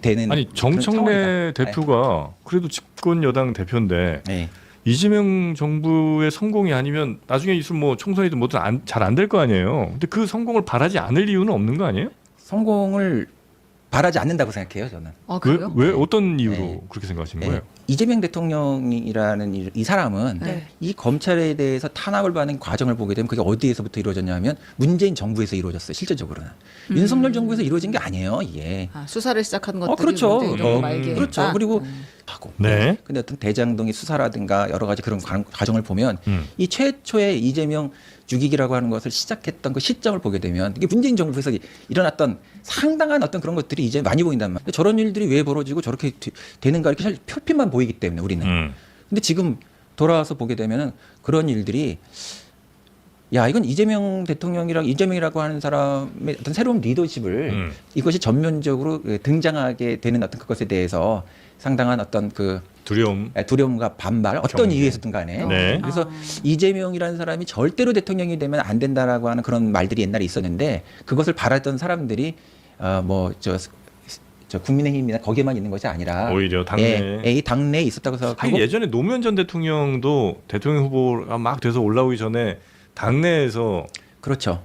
되는 아니 정청래 상황이다. 대표가 그래도 집권 여당 대표인데 네. 이재명 정부의 성공이 아니면 나중에 있을 뭐 총선이든 뭐든 잘 안 될 거 아니에요. 근데 그 성공을 바라지 않을 이유는 없는 거 아니에요? 성공을 바라지 않는다고 생각해요 저는. 아 왜, 그래요? 왜 어떤 이유로 네. 그렇게 생각하시는 예. 거예요? 이재명 대통령이라는 이, 이 사람은 네. 이 검찰에 대해서 탄압을 받는 과정을 보게 되면 그게 어디에서부터 이루어졌냐면 문재인 정부에서 이루어졌어요 실질적으로는 음. 윤석열 정부에서 이루어진 게 아니에요 이게. 아, 수사를 시작한 것들이 어 그렇죠. 어, 말기에 그렇죠. 했다? 그리고 음. 하고. 네. 근데 어떤 대장동의 수사라든가 여러 가지 그런 과- 과정을 보면 음. 이 최초의 이재명 죽이기라고 하는 것을 시작했던 그 시점을 보게 되면 이게 문재인 정부에서 일어났던 상당한 어떤 그런 것들이 이제 많이 보인단 말이에요. 저런 일들이 왜 벌어지고 저렇게 되- 되는가 이렇게 사실 표피만 보이기 때문에 우리는. 음. 근데 지금 돌아와서 보게 되면은 그런 일들이 야 이건 이재명 대통령이랑 이재명이라고 하는 사람의 어떤 새로운 리더십을 음. 이것이 전면적으로 예, 등장하게 되는 어떤 그것에 대해서 상당한 어떤 그 두려움. 두려움과 반발 어떤 경계. 이유에서든 간에 네. 그래서 아. 이재명이라는 사람이 절대로 대통령이 되면 안 된다라고 하는 그런 말들이 옛날에 있었는데 그것을 바랐던 사람들이 어 뭐저 저 국민의힘이나 거기에만 있는 것이 아니라 오히려 당내. 예, 이 당내에 있었다고 생각하고 예전에 노무현 전 대통령도 대통령 후보가 막 돼서 올라오기 전에 당내에서 그렇죠.